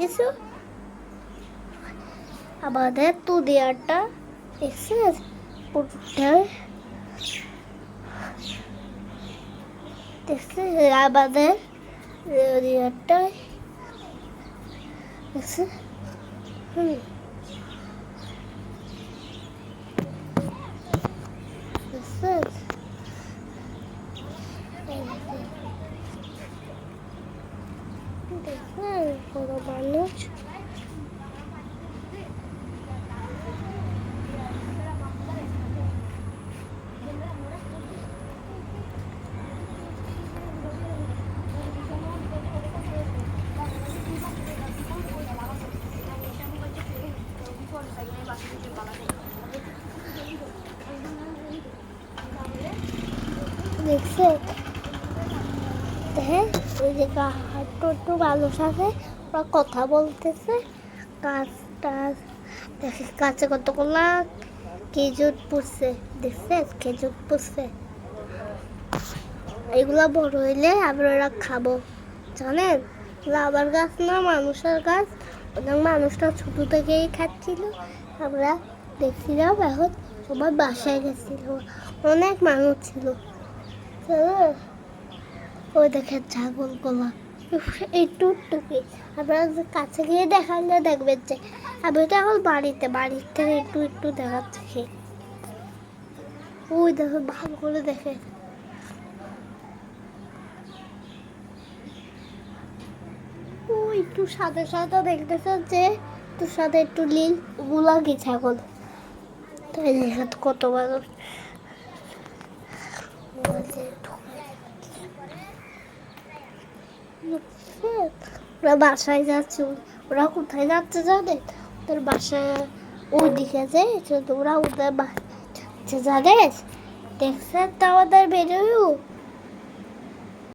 কিছু আমাদের দুনিয়াটা দেখছিস পুরোটা দেখছিস আমাদের দুনিয়াটা দেখছিস হুম দেখছিস দেখছিস বড় মানুষ দেখছে? হ্যাঁ। ওই যে হাঁটু একটু মানুষ আছে ওরা কথা বলতেছে। গাছ টাছ দেখে কাছে কতগুলা খেজুর পুষছে দেখছে, খেজুর পুষছে এগুলো বড় হইলে আমরা ওরা খাব, জানেন? লাবার গাছ না মানুষের গাছ। ওদের মানুষটা ছোট থেকেই খাচ্ছিল। আমরা দেখছিলাম এখন সবাই বাসায় গেছিল। অনেক মানুষ ছিল। চলো ওই দেখে ছাগল গোলা এই টুকটুকি। আপনারা কাছে গিয়ে দেখালে দেখবেন যে, আমি তো এখন বাড়িতে, বাড়ির থেকে একটু একটু দেখাচ্ছি ওই দেখো ভালো করে দেখে ও, একটু সাদা সাদা দেখতেছে যে, একটু সাদা, একটু নীল। ওগুলা কি ছাগল? তাই দেখে তো কত মানুষ ওরা বাসায় যাচ্ছে, ওরা কোথায় যাচ্ছে জানেন? ওদের বাসায় ওই দিকে যে ওরা ওদের বাচ্চা জানেন? দেখছেন তো আমাদের বেরোয়